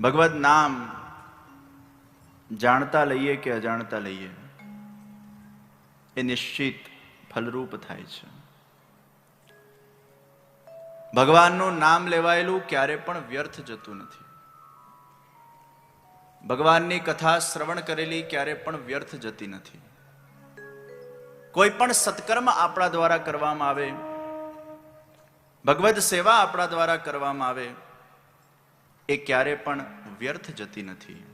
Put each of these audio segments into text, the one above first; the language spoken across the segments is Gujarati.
ભગવદ નામ જાણતા લઈએ કે અજાણતા લઈએ, એ નિશ્ચિત ફલરૂપ થાય છે. ભગવાનનું નામ લેવાયેલું ક્યારે પણ વ્યર્થ જતું નથી. ભગવાનની કથા શ્રવણ કરેલી ક્યારે પણ વ્યર્થ જતી નથી. કોઈ પણ સત્કર્મ આપણા દ્વારા કરવામાં આવે, ભગવદ સેવા આપણા દ્વારા કરવામાં આવે એ ક્યારે પણ વ્યર્થ જતી નથી.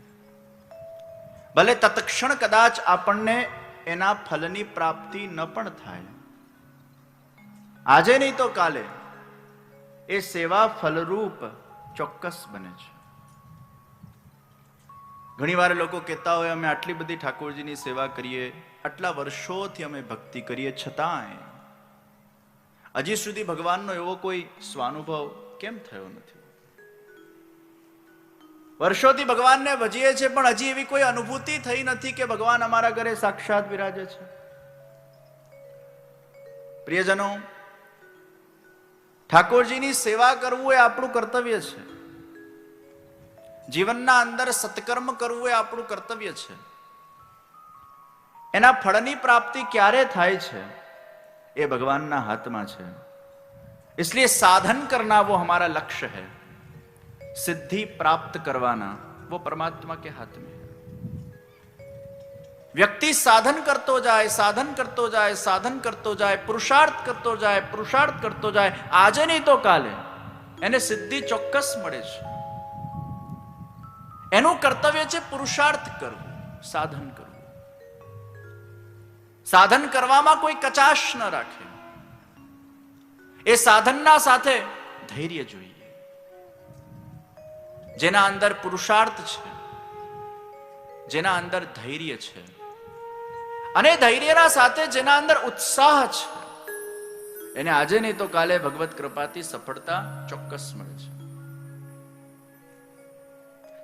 ભલે તત્ક્ષણ કદાચ આપણને એના ફલની પ્રાપ્તિ ન પણ થાય. આજે નહીં તો કાલે એ સેવા ફલરૂપ ચોક્કસ બને છે. ઘણી વાર લોકો કહેતા હોય, અમે આટલી બધી ઠાકોરજીની સેવા કરીએ, આટલા વર્ષોથી અમે ભક્તિ કરીએ છતાંય. હજી સુધી ભગવાનનો એવો કોઈ સ્વાનુભવ કેમ થયો નથી? વર્ષોથી ભગવાનને ભજીએ છે પણ હજી એવી કોઈ અનુભૂતિ થઈ નથી કે ભગવાન અમારા ઘરે સાક્ષાત વિરાજે છે પ્રિયજનો ઠાકોરજીની સેવા કરવું એ આપણું કર્તવ્ય છે જીવનના અંદર સત્કર્મ કરવું એ આપણું કર્તવ્ય છે એના ફળની પ્રાપ્તિ ક્યારે થાય છે એ ભગવાનના હાથમાં છે इसलिए साधन करना वो हमारा लक्ष्य है सिद्धि प्राप्त करवाना वो परमात्मा के हाथ में है વ્યક્તિ સાધન કરતો જાય સાધન કરતો જાય સાધન કરતો જાય પુરુષાર્થ કરતો જાય પુરુષાર્થ કરતો જાય આજે નહીં તો કાલે એને સિદ્ધિ ચોક્કસ મળે છે એનું કર્તવ્ય છે પુરુષાર્થ કરવું સાધન કરવું સાધન કરવામાં કોઈ કચાશ ન રાખે એ સાધનના સાથે ધૈર્ય જોઈએ જેના અંદર પુરુષાર્થ છે, જેના અંદર ધૈર્ય છે. અને ધૈર્યના સાથે જેના અંદર ઉત્સાહ છે. એને આજે નહીં તો કાલે ભગવત કૃપાથી સફળતા ચોક્કસ મળે છે.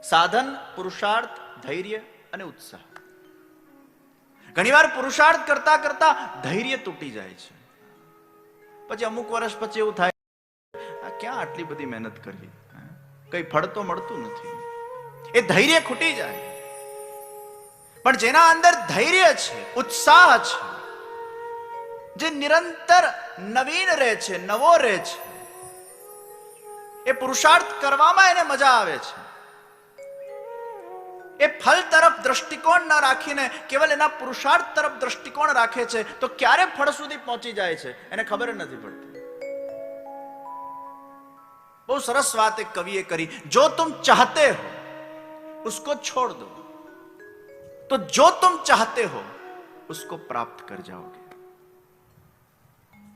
સાધન, પુરુષાર્થ, ધૈર્ય અને ઉત્સાહ. ઘણીવાર પુરુષાર્થ કરતા કરતા ધૈર્ય તૂટી જાય છે. પછી અમુક વર્ષ પછી એવું થાય ક્યાં આટલી બધી મહેનત કરવી? કઈ ફળ તો મળતું નથી. એ ધૈર્ય ખૂટી જાય. પણ જેના અંદર ધૈર્ય છે, ઉત્સાહ છે, જે નિરંતર નવીન રહે છે, નવો રહે છે, એ પુરુષાર્થ કરવામાં એને મજા આવે છે. એ ફલ તરફ દ્રષ્ટિકોણ ના રાખીને કેવલ એના પુરુષાર્થ તરફ દ્રષ્ટિકોણ રાખે છે, તો ક્યારે ફળ સુધી પહોંચી જાય છે? એને ખબર નથી પડતી. બહુ સરસ વાત એક કવિએ કરી, જો તુમ ચાહતે હો, ઉસકો છોડ દો. તો જો તુમ ચાહતે હો, ઉસકો પ્રાપ્ત કર જાઓગે.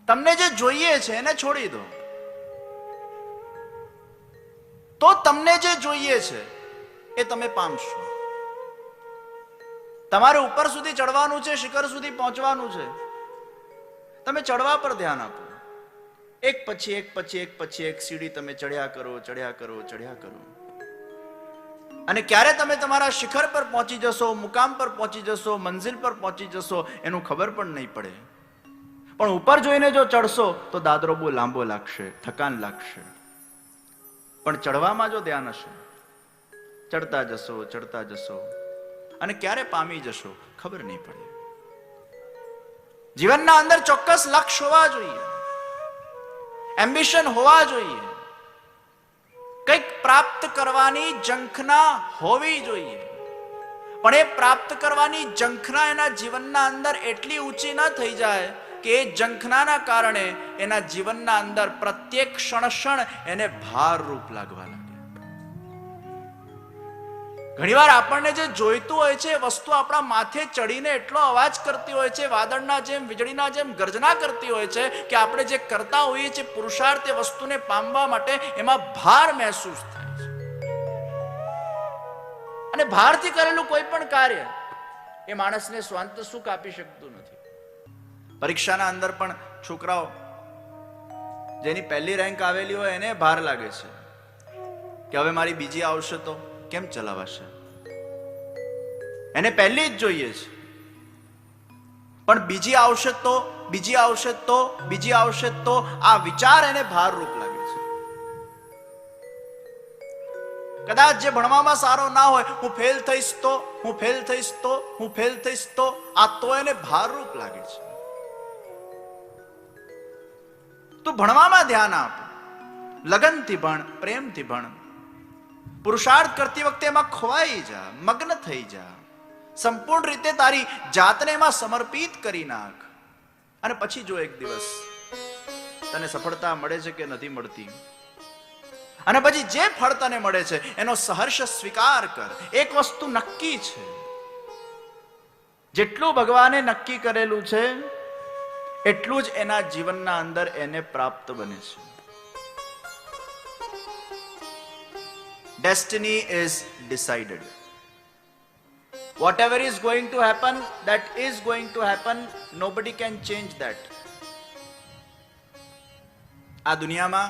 તમને જે જોઈએ છે, એને છોડી દો. તો તમને જે જોઈએ છે, એ તમે પામશો. તમારે ઉપર સુધી ચડવાનું છે, શિખર સુધી પહોંચવાનું છે. તમે ચડવા પર ધ્યાન આપો. એક પછી એક પછી એક પછી એક સીડી તમે ચડ્યા કરો ચડ્યા કરો ચડ્યા કરો. અને ક્યારે તમે તમારા શિખર પર પહોંચી જશો, મુકામ પર પહોંચી જશો મંજિલ પર પહોંચી જશો, એનું ખબર પણ નહીં પડે. પણ ઉપર જોઈને જો ચડશો, તો દાદરો બહુ લાંબો લાગશે, થકાન લાગશે. પણ ચડવામાં જો ધ્યાન હશે, ચડતા જશો ચડતા જશો. અને ક્યારે પામી જશો, ખબર નહીં પડે. જીવનના અંદર ચોક્કસ લક્ષ્ય હોવા જોઈએ. એમ્બિશન હોવા જોઈએ. કંઈક પ્રાપ્ત કરવાની ઝંખના હોવી જોઈએ. પણ એ પ્રાપ્ત કરવાની ઝંખના એના જીવનના અંદર એટલી ઊંચી ન થઈ જાય કે એ ઝંખનાના કારણે એના જીવનના અંદર પ્રત્યેક ક્ષણ ક્ષણ એને ભાર રૂપ લાગવા લાગે ઘણીવાર આપણને જે જોઈતું હોય છે વસ્તુ આપણા માથે ચડીને એટલો અવાજ કરતી હોય છે, વાદળના જેમ, વીજળીના જેમ ગર્જના કરતી હોય છે કે આપણે જે કરતા હોઈએ છીએ પુરુષાર્થ એ વસ્તુને પામવા માટે એમાં ભાર મહેસૂસ થાય છે. અને ભારથી કરેલું કોઈ પણ કાર્ય એ માણસને સ્વાંત સુખ આપી શકતું નથી. પરીક્ષાના અંદર પણ છોકરાઓ જેની પહેલી રેન્ક આવેલી હોય એને ભાર લાગે છે કે હવે મારી બીજી આવશે તો? કેમ ચલાવાશે? એને પહેલી જ જોઈએ છે. પણ બીજી આવશે તો, બીજી આવશે તો, બીજી આવશે તો આ વિચાર એને ભારરૂપ લાગે છે. કદાચ જે ભણવામાં સારો ના હોય, હું ફેલ થઈશ તો, હું ફેલ થઈશ તો, હું ફેલ થઈશ તો, આ તો એને ભારરૂપ લાગે છે. તું ભણવામાં ધ્યાન આપ. લગનથી ભણ, પ્રેમથી ભણ. પુરુષાર્થ કરતી વખતે એમાં ખોવાઈ જા, મગ્ન થઈ જા. સંપૂર્ણ રીતે તારી જાતને એમાં સમર્પિત કરી નાખ. અને પછી જો એક દિવસ તને સફળતા મળે છે કે નથી મળતી? અને પછી જે ફળ તને મળે છે, એનો સહર્ષ સ્વીકાર કર. એક વસ્તુ નક્કી છે. જેટલું ભગવાને નક્કી કરેલું છે, એટલું જ એના જીવનના અંદર એને પ્રાપ્ત બને છે. Destiny is decided whatever is going to happen that is going to happen nobody can change that આ દુનિયામાં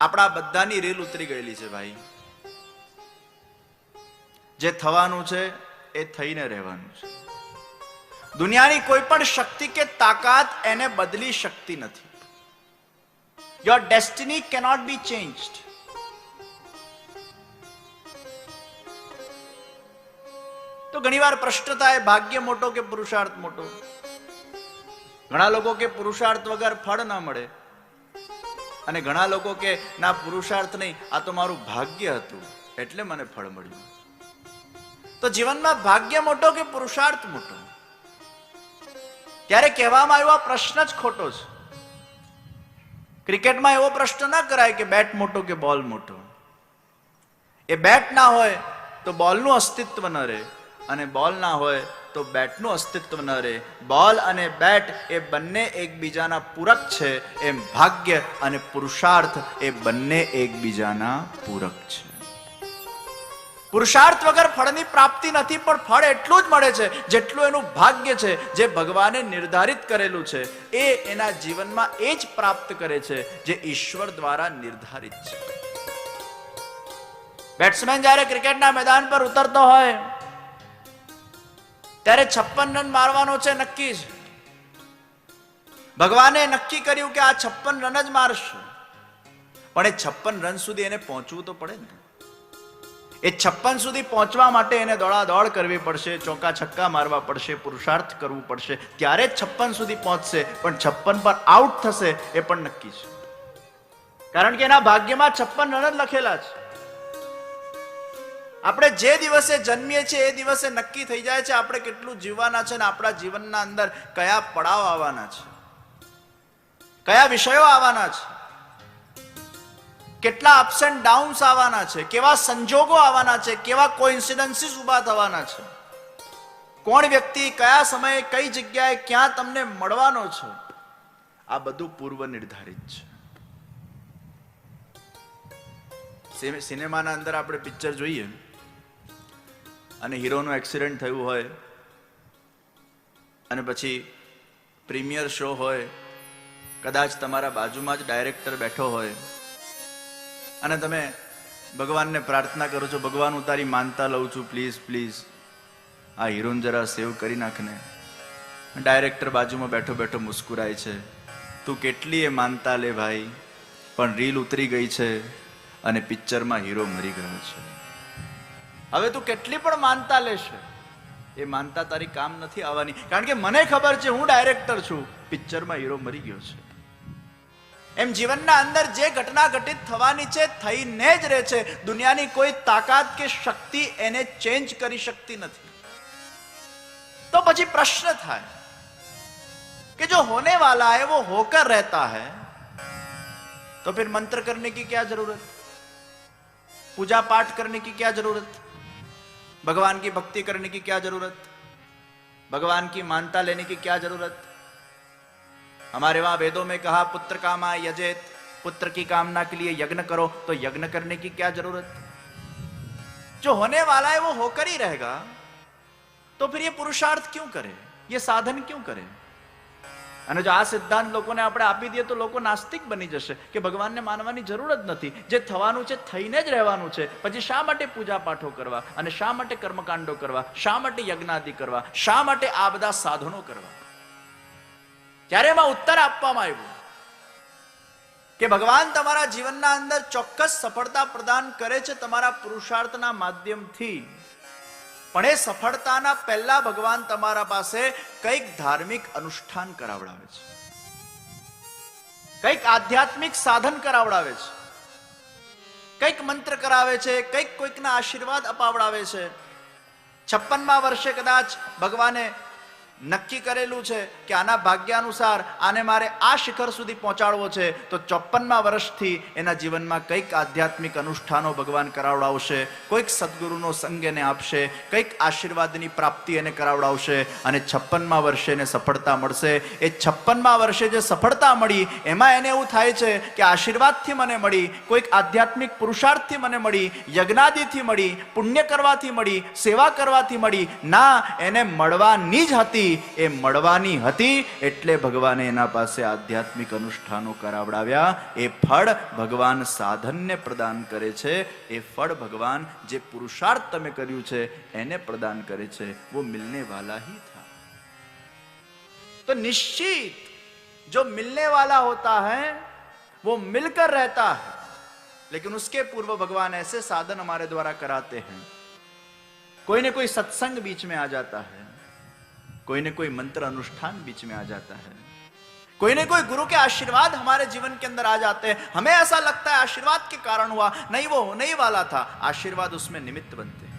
આપણા બધાની રેલ ઉતરી ગયેલી છે ભાઈ જે થવાનું છે એ થઈને રહેવાનું છે દુનિયાની કોઈ પણ શક્તિ કે તાકાત એને બદલી શકતી નથી your destiny cannot be changed તો ઘણીવાર પ્રશ્ન થાય ભાગ્ય મોટો કે પુરુષાર્થ મોટો? ઘણા લોકો કે પુરુષાર્થ વગર ફળ ના મળે. અને ઘણા લોકો કે ના, પુરુષાર્થ નહીં, આ તો મારું ભાગ્ય હતું, એટલે મને ફળ મળ્યું. તો જીવનમાં ભાગ્ય મોટો કે પુરુષાર્થ મોટો? ત્યારે કહેવામાં આવ્યો આ પ્રશ્ન જ ખોટો છે. ક્રિકેટમાં એવો પ્રશ્ન ના કરાય કે બેટ મોટો કે બોલ મોટો? એ બેટ ના હોય તો બોલનું અસ્તિત્વ ન રહે. અને બોલ ના હોય તો બેટનું અસ્તિત્વ ન રહે. બોલ અને બેટ એ બંને એકબીજાના પૂરક છે. એમ ભાગ્ય અને પુરુષાર્થ એ બંને એકબીજાના પૂરક છે. પુરુષાર્થ વગર ફળની પ્રાપ્તિ નથી, પણ ફળ એટલું જ મળે છે, જેટલું એનું ભાગ્ય છે, જે ભગવાને નિર્ધારિત કરેલું છે. એ એના જીવનમાં એ જ પ્રાપ્ત કરે છે, જે ઈશ્વર દ્વારા નિર્ધારિત છે. બેટ્સમેન જ્યારે ક્રિકેટના મેદાન પર ઉતરતો હોય ત્યારે છપ્પન રન મારવાનો છે નક્કી છે ભગવાને નક્કી કર્યું કે આ છપ્પન રન જ મારશે. પણ એ છપ્પન રન સુધી એને પહોંચવું તો પડે ને. એ છપ્પન સુધી પહોંચવા માટે એને દોડાદોડ કરવી પડશે, ચોકા છક્કા મારવા પડશે, પુરુષાર્થ કરવું પડશે. ત્યારે જ છપ્પન સુધી પહોંચશે, પણ છપ્પન પર આઉટ થશે એ પણ નક્કી છે. કારણ કે એના ભાગ્યમાં છપ્પન રન જ લખેલા છે. આપણે જે દિવસે જન્મીએ છીએ, એ દિવસે નક્કી થઈ જાય છે આપણે કેટલું જીવવાના છે ને આપણા જીવનના અંદર કયા પડાવ આવવાના છે. કયા વિષયો આવવાના છે. કેટલા અપ્સ એન્ડ ડાઉન્સ આવવાના છે. કેવા સંજોગો આવવાના છે. કેવા કોઇન્સિડન્સીસ ઊભા થવાના છે. કોણ વ્યક્તિ કયા સમયે કઈ જગ્યાએ ક્યાં તમને મળવાનો છે. આ બધું પૂર્વ નિર્ધારિત છે સિનેમાના અંદર આપણે પિક્ચર જોઈએ અને હીરોનું એક્સિડન્ટ થયું હોય, અને પછી પ્રીમિયર શો હોય, કદાચ તમારા બાજુમાં જ ડાયરેક્ટર બેઠો હોય, અને તમે ભગવાનને પ્રાર્થના કરો છો, ભગવાન હું તારી માનતા લઉં છું પ્લીઝ પ્લીઝ આ હીરોને જરા સેવ કરી નાખને. ડાયરેક્ટર બાજુમાં બેઠો બેઠો મુસ્કુરાય છે, તું કેટલી એ માનતા લે ભાઈ, પણ રીલ ઉતરી ગઈ છે, અને પિક્ચરમાં હીરો મરી ગયો છે. હવે તું કેટલી પણ માનતા લેશે એ માનતા તારી કામ નથી આવવાની કારણ કે મને ખબર છે હું ડાયરેક્ટર છું પિક્ચરમાં હીરો મરી ગયો છે એમ જીવનના અંદર જે ઘટના ઘટિત થવાની છે થઈને જ રહે છે દુનિયાની કોઈ તાકાત કે શક્તિ એને ચેન્જ કરી શકતી નથી તો પછી પ્રશ્ન થાય कि जो होने वाला है वो होकर रहता है तो फिर मंत्र करने की क्या जरूरत पूजा पाठ करने की क्या जरूरत भगवान की भक्ति करने की क्या ज़रूरत? भगवान की मानता लेने की क्या ज़रूरत? हमारे वहाँ वेदों में कहा, पुत्र कामा यजेत, पुत्र की कामना के लिए यज्ञ करो तो यज्ञ करने की क्या ज़रूरत? जो होने वाला है वो होकर ही रहेगा। तो फिर ये पुरुषार्थ क्यों करे? ये साधन क्यों करे? અને જો આ સિદ્ધાંત લોકોને આપણે આપી દઈએ તો લોકો નાસ્તિક બની જશે કે ભગવાનને માનવાની જરૂર જ નથી. જે થવાનું છે થઈને જ રહેવાનું છે. પછી શા માટે પૂજા પાઠો કરવા? અને શા માટે કર્મકાંડો કરવા? શા માટે યજ્ઞાદિ કરવા? શા માટે આ બધા સાધનો કરવા? ત્યારે એમાં ઉત્તર આપવામાં આવ્યો કે ભગવાન તમારા જીવનના અંદર ચોક્કસ સફળતા પ્રદાન કરે છે તમારા પુરુષાર્થના માધ્યમથી. પણ એ સફળતાના પહેલા ભગવાન તમારા પાસે કંઈક ધાર્મિક અનુષ્ઠાન કરાવડાવે છે. કંઈક આધ્યાત્મિક સાધન કરાવડાવે છે. કંઈક મંત્ર કરાવે છે, કંઈક કોઈકના આશીર્વાદ અપાવડાવે છે. છપ્પનમાં વર્ષે કદાચ ભગવાને નક્કી કરેલું છે કે આના ભાગ્યાનુસાર આને મારે આ શિખર સુધી પહોંચાડવો છે, તો ચોપ્પનમાં વર્ષથી એના જીવનમાં કંઈક આધ્યાત્મિક અનુષ્ઠાનો ભગવાન કરાવડાવશે, કોઈક સદગુરુનો સંગ એને આપશે, કંઈક આશીર્વાદની પ્રાપ્તિ એને કરાવડાવશે અને છપ્પનમાં વર્ષે એને સફળતા મળશે. એ છપ્પનમાં વર્ષે જે સફળતા મળી, એમાં એને એવું થાય છે કે આશીર્વાદથી મને મળી, કોઈક આધ્યાત્મિક પુરુષાર્થથી મને મળી, યજ્ઞાદિથી મળી, પુણ્ય કરવાથી મળી, સેવા કરવાથી મળી. ના, એને મળવાની જ હતી. એ મળવાની હતી એટલે ભગવાને એના પાસે આધ્યાત્મિક અનુષ્ઠાનો કરાવડાવ્યા એ ફળ ભગવાન સાધનને પ્રદાન કરે છે એ ફળ ભગવાન જે પુરુષાર્થ તમે કર્યું છે એને પ્રદાન કરે છે वो मिलने वाला ही था तो निश्चित जो मिलने वाला होता है वो मिलकर रहता है लेकिन उसके पूर्व भगवान ऐसे साधन हमारे द्वारा कराते हैं कोई न कोई सत्संग बीच में आ जाता है कोई न कोई मंत्र अनुष्ठान बीच में आ जाता है कोई न कोई गुरु के आशीर्वाद हमारे जीवन के अंदर आ जाते हैं हमें ऐसा लगता है आशीर्वाद के कारण हुआ नहीं वो होने ही वाला था आशीर्वाद उसमें निमित्त बनते हैं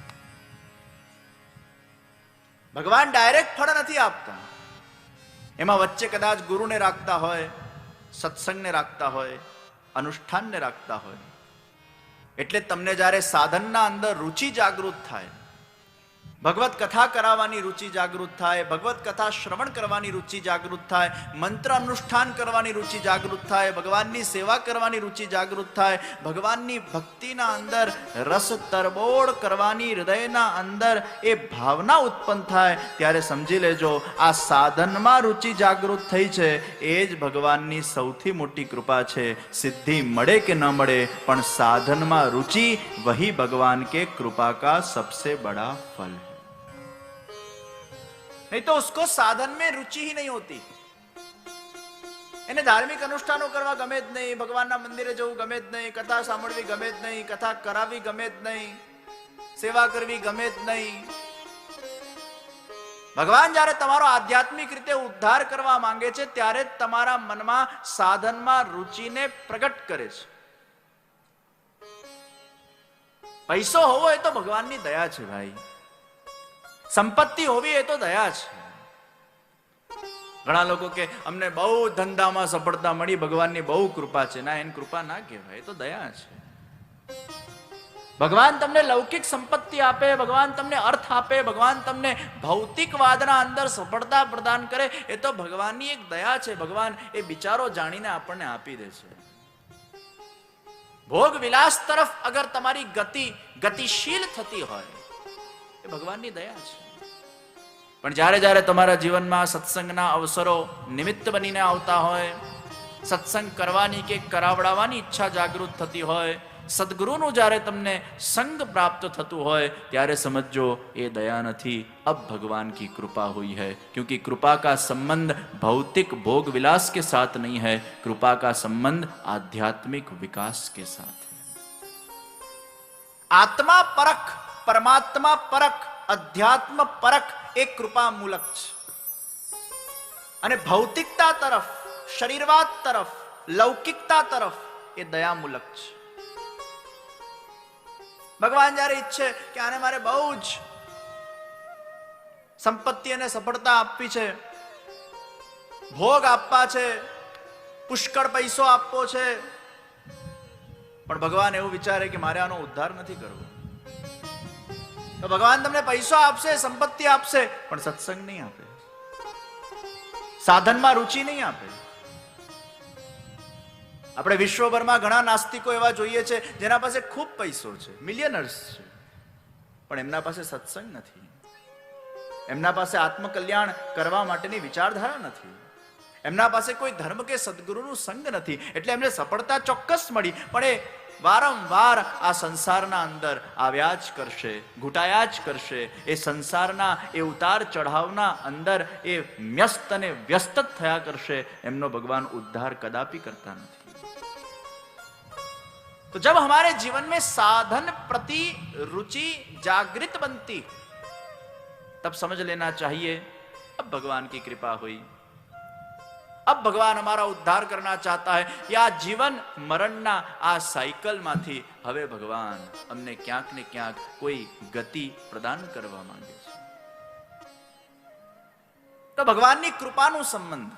ભગવાન ડાયરેક્ટ ફળ નથી આપતા એમાં વચ્ચે કદાચ ગુરુને રાખતા હોય સત્સંગને રાખતા હોય અનુષ્ઠાનને રાખતા હોય એટલે તમને જ્યારે સાધનના અંદર રુચિ જાગૃત થાય ભગવત કથા કરાવવાની રુચિ જાગૃત થાય, ભગવત કથા શ્રવણ કરવાની રુચિ જાગૃત થાય, મંત્ર અનુષ્ઠાન કરવાની રુચિ જાગૃત થાય, ભગવાનની સેવા કરવાની રુચિ જાગૃત થાય, ભગવાનની ભક્તિના અંદર રસ તરબોળ કરવાની હૃદયના અંદર એ ભાવના ઉત્પન્ન થાય. ત્યારે સમજી લેજો, આ સાધનમાં રુચિ જાગૃત થઈ છે, એ જ ભગવાનની સૌથી મોટી કૃપા છે. સિદ્ધિ મળે કે ન મળે, પણ સાધનમાં રુચિ, વહી ભગવાન કે કૃપા કા સબસે બડા ફલ. नहीं तो उसको साधन में रुचि ही नहीं होती એને ધાર્મિક અનુષ્ઠાનો કરવા ગમે જ નહીં ભગવાનના મંદિરે જવું ગમે જ નહીં કથા સાંભળવી ગમે જ નહીં કથા કરાવવી ગમે જ નહીં સેવા કરવી ગમે જ નહીં ભગવાન જ્યારે તમારો આધ્યાત્મિક રીતે ઉદ્ધાર કરવા માંગે છે ત્યારે જ તમારા મનમાં સાધનમાં રુચિને પ્રગટ કરે છે પૈસો હોવો એ તો ભગવાનની દયા છે ભાઈ સંપત્તિ હોવી એ તો દયા છે ઘણા લોકો કે અમને બહુ ધંધામાં સફળતા મળી, ભગવાનની બહુ કૃપા છે. ના, એની કૃપા ના કહેવાય, એ તો દયા છે ભગવાન તમને લૌકિક સંપત્તિ આપે, ભગવાન તમને અર્થ આપે, ભગવાન તમને ભૌતિકવાદના અંદર સફળતા પ્રદાન કરે, એ તો ભગવાનની એક દયા છે. ભગવાન એ બિચારો જાણીને આપણને આપી દે છે. ભોગ વિલાસ તરફ અગર તમારી ગતિ ગતિશીલ થતી હોય એ ભગવાનની દયા છે પણ જ્યારે જ્યારે તમારા જીવનમાં સત્સંગના અવસરો નિમિત્ત બનીને આવતા હોય સત્સંગ કરવાની કે કરાવડાવવાની ઈચ્છા જાગૃત થતી હોય સદગુરુનું જ્યારે તમને સંગ પ્રાપ્ત થતું હોય ત્યારે સમજો એ દયા નથી अब भगवान की कृपा हुई है क्योंकि कृपा का संबंध भौतिक भोग विलास के साथ नहीं है कृपा का संबंध आध्यात्मिक विकास के साथ है આત્મા પરખ પરમાત્મા પરખ અધ્યાત્મ પરખ એ કૃપા મૂલક છે. અને ભૌતિકતા તરફ, શરીરવાદ તરફ, લૌકિકતા તરફ એ દયામૂલક છે. ભગવાન જ્યારે ઈચ્છે કે આને મારે બહુ જ સંપત્તિ અને સફળતા આપવી છે, ભોગ આપવા છે, પુષ્કળ પૈસો આપવો છે, પણ ભગવાન એવું વિચારે કે મારે આનો ઉદ્ધાર નથી કરવો. તો ભગવાન તમને પૈસો આપશે, સંપત્તિ આપશે, પણ સત્સંગ નહીં આપે. સાધનમાં રુચિ નહીં આપે. આપણે વિશ્વભરમાં ઘણા નાસ્તિકો એવા જોઈએ છે, જેના પાસે ખૂબ પૈસો છે, મિલિયનર્સ છે, પણ એમના પાસે સત્સંગ નથી. એમના પાસે આત્મકલ્યાણ કરવા માટેની વિચારધારા નથી. એમના પાસે કોઈ ધર્મ કે સદગુરુનું સંગ નથી. એટલે એમને સફળતા ચોક્કસ મળી, પણ એ વારંવાર આ સંસારના અંદર આવ્યા જ કરશે ઘૂંટાયા જ કરશે એ સંસારના એ ઉતાર ચઢાવના અંદર એ વ્યસ્ત અને વ્યસ્ત જ થયા કરશે એમનો ભગવાન ઉદ્ધાર કદાપી કરતા નથી तो जब हमारे जीवन में साधन प्रति रुचि जागृत बनती तब समझ लेना चाहिए अब भगवान की कृपा हुई अब ભગવાન અમારા ઉદ્ધાર કરના ચાહતા હૈ યા જીવન મરણના આ સાયકલમાંથી હવે ભગવાન અમને ક્યાંક ને ક્યાંક કોઈ ગતિ પ્રદાન કરવા માંગે છે તો ભગવાનની કૃપાનો સંબંધ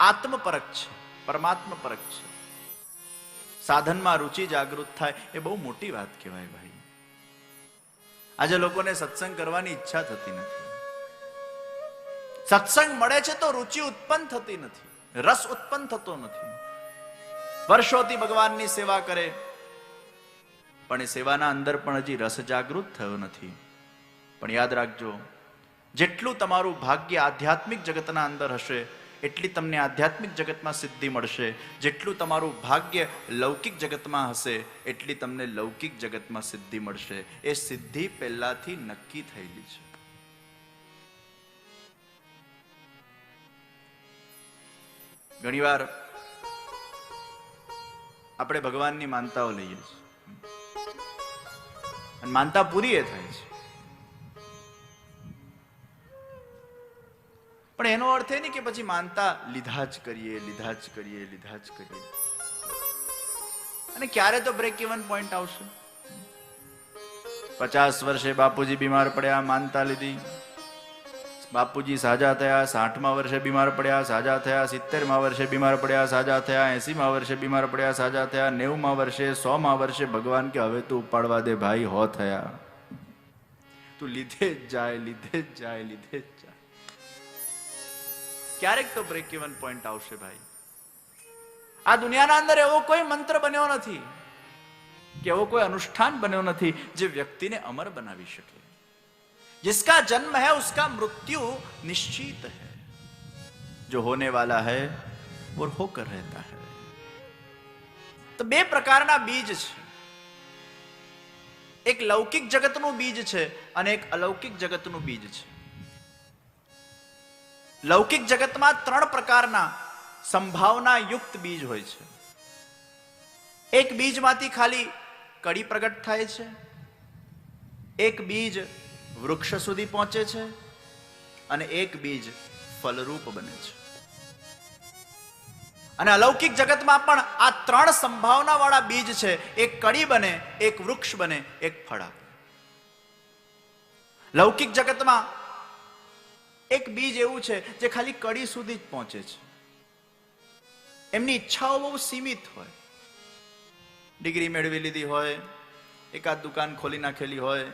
આત્મપરક છે પરમાત્મા પરક છે સાધનમાં રુચિ જાગૃત થાય એ બહુ મોટી વાત કહેવાય ભાઈ. આજે લોકોને સત્સંગ કરવાની ઈચ્છા થતી નથી. સત્સંગ મળે છે તો રુચિ ઉત્પન્ન થતી નથી, રસ ઉત્પન્ન થતો નથી. વર્ષોથી ભગવાનની સેવા કરે, પણ એ સેવાના અંદર પણ હજી રસ જાગૃત થયો નથી. પણ યાદ રાખજો, જેટલું તમારું ભાગ્ય આધ્યાત્મિક જગતના અંદર હશે, એટલી તમને આધ્યાત્મિક જગતમાં સિદ્ધિ મળશે. જેટલું તમારું ભાગ્ય લૌકિક જગતમાં હશે, એટલી તમને લૌકિક જગતમાં સિદ્ધિ મળશે. એ સિદ્ધિ પહેલાથી નક્કી થયેલી છે. ઘણીવાર આપણે ભગવાનની માનતાઓ લઈએ છીએ. માનતા પૂરી એ થાય છે. પણ એનો અર્થ એ નહીં કે પછી માનતા લીધા જ કરીએ, લીધા જ કરીએ, લીધા જ કરીએ. અને ક્યારે તો બ્રેક ઇવન પોઈન્ટ આવશે? પચાસ વર્ષે બાપુજી બીમાર પડ્યા, માનતા લીધી. બાપુજી સાજા થયા, સાઠમા વર્ષે બીમાર પડ્યા, સાજા થયા, સિત્તેરમાં વર્ષે બીમાર પડ્યા, સાજા થયા, એસીમા વર્ષે બીમાર પડ્યા, સાજા થયા, નેવુંમા વર્ષે, સોમાં વર્ષે ભગવાન કે હવે તું ઉપાડવા દે ભાઈ, હો થયા. તું લીધે જ જાય, લીધે જ જાય, લીધે જ જાય. ક્યારેક તો બ્રેક ઇવન પોઈન્ટ આવશે ભાઈ. આ દુનિયાના અંદર એવો કોઈ મંત્ર બન્યો નથી કે એવો કોઈ અનુષ્ઠાન બન્યો નથી જે વ્યક્તિને અમર બનાવી શકે. जिसका जन्म है उसका मृत्यु निश्चित है जो होने वाला है वो होकर रहता है તો બે પ્રકારના બીજ છે એક લૌકિક જગતનું બીજ છે અને એક અલૌકિક જગતનું બીજ છે લૌકિક જગતમાં ત્રણ પ્રકારના સંભાવના યુક્ત બીજ હોય છે એક બીજમાંથી ખાલી કડી પ્રગટ થાય છે એક બીજ વૃક્ષ સુધી પહોંચે છે અને એક બીજ ફલરૂપ બને છે. અને અલૌકિક જગતમાં પણ આ ત્રણ સંભાવના વાળા બીજ છે. એક કડી બને, એક વૃક્ષ બને, એક ફળ. આપે લૌકિક જગતમાં એક બીજ એવું છે જે ખાલી કડી સુધી જ પહોંચે છે. એમની ઈચ્છાઓ બહુ સીમિત હોય. ડિગ્રી મેળવી લીધી હોય, એકાદ દુકાન ખોલી નાખેલી હોય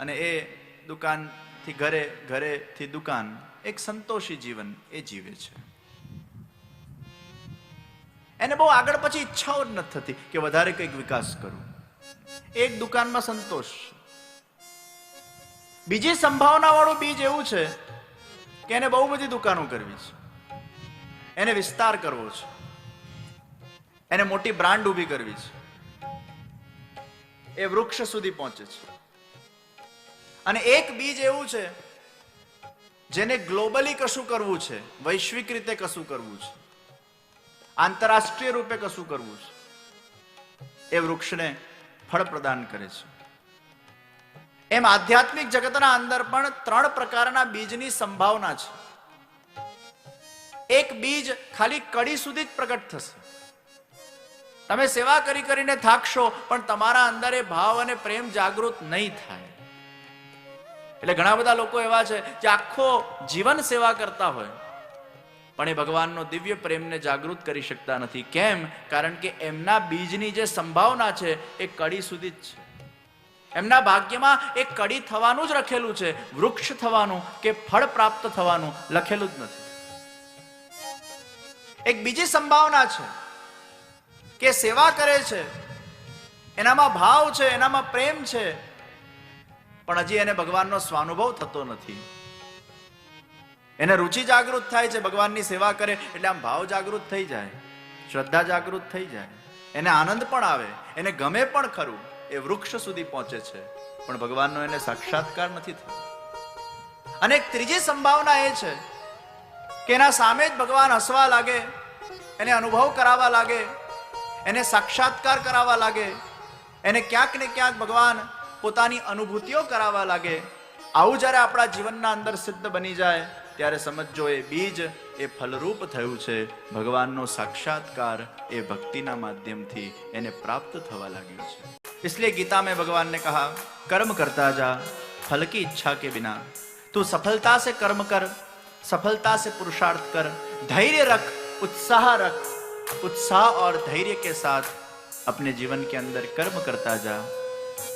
અને એ દુકાનથી ઘરે, ઘરેથી દુકાન, એક સંતોષી જીવન એ જીવે છે. એને બહુ આગળ પછી ઈચ્છાઓ જ નથી થતી કે વધારે કંઈક વિકાસ કરું. એક દુકાનમાં સંતોષ. બીજી સંભાવના વાળું બીજ એવું છે કે એને બહુ બધી દુકાનો કરવી છે. એને વિસ્તાર કરવો છે. એને મોટી બ્રાન્ડ ઊભી કરવી છે. એ વૃક્ષ સુધી પહોંચે છે. અને એક બીજ એવું છે, જેને ગ્લોબલી કશું કરવું છે, વૈશ્વિક રીતે કશું કરવું છે, આંતરરાષ્ટ્રીય રૂપે કશું કરવું છે, એ વૃક્ષને ફળ પ્રદાન કરે છે. એમ આધ્યાત્મિક જગતના અંદર પણ ત્રણ પ્રકારના બીજની સંભાવના છે. એક બીજ ખાલી કડી સુધી જ પ્રગટ થશે. તમે સેવા કરી કરીને થાકશો, પણ તમારા અંદર એ ભાવ અને પ્રેમ જાગૃત નહીં થાય. એટલે ઘણા બધા લોકો એવા છે જે આખો જીવન સેવા કરતા હોય, પણ એ ભગવાનનો દિવ્ય પ્રેમને જાગૃત કરી શકતા નથી. કેમ? કારણ કે એમના બીજની જે સંભાવના છે એ કડી સુધી જ છે. એમના ભાગ્યમાં એ કડી થવાનું જ લખેલું છે, વૃક્ષ થવાનું કે ફળ પ્રાપ્ત થવાનું લખેલું જ નથી. એક બીજી સંભાવના છે કે સેવા કરે છે, એનામાં ભાવ છે, એનામાં પ્રેમ છે પણ હજી એને ભગવાનનો સ્વાનુભવ થતો નથી. એને રુચિ જાગૃત થાય છે, ભગવાનની સેવા કરે, એટલે આમ ભાવ જાગૃત થઈ જાય, શ્રદ્ધા જાગૃત થઈ જાય. એને આનંદ પણ આવે, એને ગમે પણ ખરું, એ વૃક્ષ સુધી પહોંચે છે, પણ ભગવાનનો એને સાક્ષાત્કાર નથી થતો અને એક ત્રીજી સંભાવના એ છે કે એના સામે જ ભગવાન હસવા લાગે, એને અનુભવ કરાવવા લાગે, એને સાક્ષાત્કાર કરાવવા લાગે, એને ક્યાંક ને ક્યાંક ભગવાન પોતાની અનુભૂતિઓ કરાવવા લાગે આવું જ્યારે આપણા જીવનના અંદર સિદ્ધ બની જાય ત્યારે સમજો એ બીજ એ ફલરૂપ થયું છે ભગવાનનો સાક્ષાત્કાર એ ભક્તિના માધ્યમથી એને પ્રાપ્ત થવા લાગ્યો છે इसलिए गीता में भगवान ने कहा कर्म करता जा फल की इच्छा के बिना तू सफलता से कर्म कर सफलता से पुरुषार्थ कर धैर्य रख उत्साह रख उत्साह और धैर्य के साथ अपने जीवन के अंदर कर्म करता जा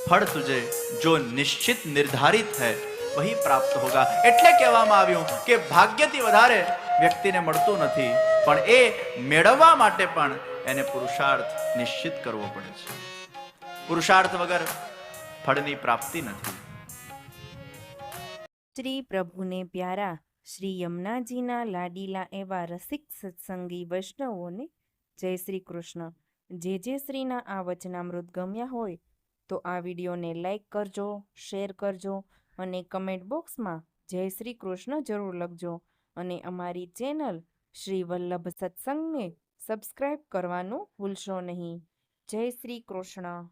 ફળ તુજે, જો નિશ્ચિત નિર્ધારિત હૈ, વહી પ્રાપ્ત હોગા. એટલે કહેવામાં આવ્યું કે ભાગ્યથી વધારે વ્યક્તિને મળતું નથી, પણ એ મેળવવા માટે પણ એને પુરુષાર્થ નિશ્ચિત કરવો પડે છે. પુરુષાર્થ વગર ફળની પ્રાપ્તિ નથી. શ્રી પ્રભુને પ્યારા, શ્રી યમુનાજીના લાડીલા એવા રસિક સત્સંગી વૈષ્ણવોને જય શ્રી કૃષ્ણ. જે જે શ્રીના આ વચનામૃત ગમ્યા હોય તો આ વિડીયોને લાઇક કરજો, શેર કરજો અને કમેન્ટ બોક્સમાં જય શ્રી કૃષ્ણ જરૂર લખજો. અને અમારી ચેનલ શ્રી વલ્લભ સત્સંગને સબસ્ક્રાઈબ કરવાનું ભૂલશો નહીં. જય શ્રી કૃષ્ણ.